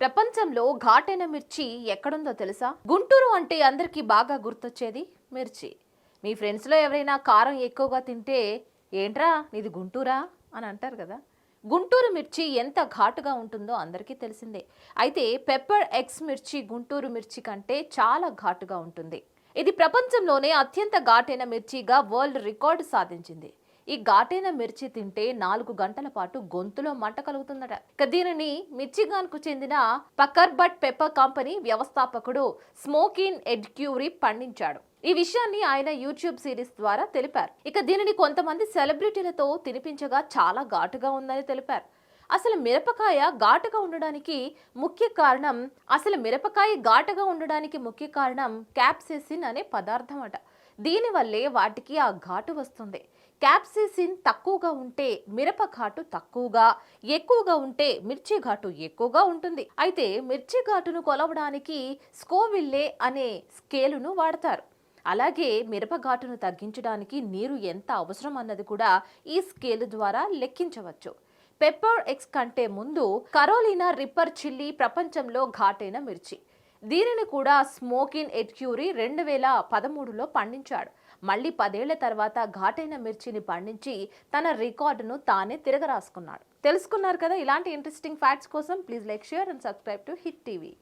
ప్రపంచంలో ఘాటైన మిర్చి ఎక్కడుందో తెలుసా? గుంటూరు అంటే అందరికీ బాగా గుర్తొచ్చేది మిర్చి. మీ ఫ్రెండ్స్లో ఎవరైనా కారం ఎక్కువగా తింటే ఏంట్రా నీది గుంటూరా? అని అంటారు కదా. గుంటూరు మిర్చి ఎంత ఘాటుగా ఉంటుందో అందరికీ తెలిసిందే. అయితే పెప్పర్ ఎక్స్ మిర్చి గుంటూరు మిర్చి కంటే చాలా ఘాటుగా ఉంటుంది. ఇది ప్రపంచంలోనే అత్యంత ఘాటైన మిర్చిగా వరల్డ్ రికార్డు సాధించింది. ఈ ఘాటైన మిర్చి తింటే నాలుగు గంటల పాటు గొంతులో మంట కలుగుతుందట. ఇక దీనిని మిర్చిగాన్కు చెందిన పకర్బట్ పెప్పర్ కంపెనీ వ్యవస్థాపకుడు స్మోకిన్ ఎడ్క్యూరీ పండించాడు. ఈ విషయాన్ని ఆయన యూట్యూబ్ సిరీస్ ద్వారా తెలిపారు. ఇక దీనిని కొంతమంది సెలబ్రిటీలతో తినిపించగా చాలా ఘాటుగా ఉందని తెలిపారు. అసలు మిరపకాయ ఘాటుగా ఉండడానికి ముఖ్య కారణం అసలు మిరపకాయ ఘాటుగా ఉండడానికి ముఖ్య కారణం క్యాప్సెసిన్ అనే పదార్థం అట. దీనివల్లే వాటికి ఆ ఘాటు వస్తుంది. క్యాప్సిసిన్ తక్కువగా ఉంటే మిరప ఘాటు తక్కువగా ఎక్కువగా ఉంటే మిర్చి ఘాటు ఎక్కువగా ఉంటుంది. అయితే మిర్చి ఘాటును కొలవడానికి స్కోవిల్లే అనే స్కేలును వాడతారు. అలాగే మిరప ఘాటును తగ్గించడానికి నీరు ఎంత అవసరం అన్నది కూడా ఈ స్కేలు ద్వారా లెక్కించవచ్చు. పెప్పర్ ఎక్స్ కంటే ముందు కరోలినా రిప్పర్ చిల్లీ ప్రపంచంలో ఘాటైన మిర్చి. దీనిని కూడా స్మోకిన్ ఎడ్క్యూరీ రెండు వేల పదమూడులో పండించాడు. మళ్ళీ పదేళ్ళ తర్వాత ఘాటైన మిర్చిని పండించి తన రికార్డును తానే తిరగరాసుకున్నాడు. తెలుసుకున్నారు కదా ఇలాంటి ఇంట్రెస్టింగ్ ఫ్యాక్ట్స్ కోసం please like share and subscribe to hit TV